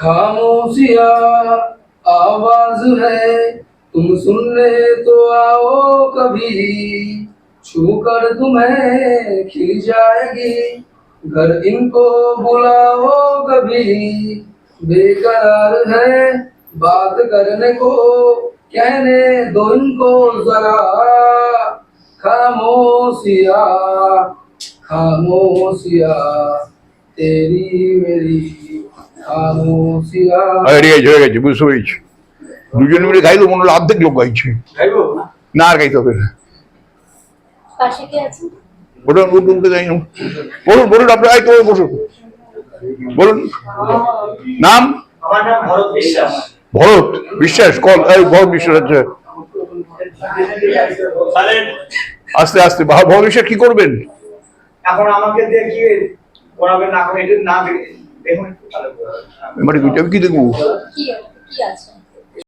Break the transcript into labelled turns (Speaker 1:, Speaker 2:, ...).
Speaker 1: खामोशिया, आवाज़ है। तुम सुन ले तो आओ कभी। छू कर तुम्हें खिल जाएगी। घर इनको बुलाओ कभी। बेकरार है बात करने को, कहने दो इनको जरा। खामोशिया खामोशिया, तेरी मेरी
Speaker 2: আরে ঠিক আছে হয়ে গেছে বুঝতে পেরেছি দুজন মিলে গাইলো মনে হলো অর্ধেক লোক গাইছে না আর গাইতে হবে না। বলুন বলুন যাই বলুন বলুন। আপনি আয় তো বসুন। বলুন। নাম?
Speaker 3: ভরত বিশ্বাস।
Speaker 2: ভরত বিশ্বাস কল এই ভরত বিশ্বাস আছে। আস্তে আস্তে ভা- ভরত বিশ্বাস কি করবেন?
Speaker 3: এখন আমাকে দিয়ে কি করাবেন? না এটা না এবার
Speaker 2: মানে, আমি কি দেখব?
Speaker 4: কি আছে?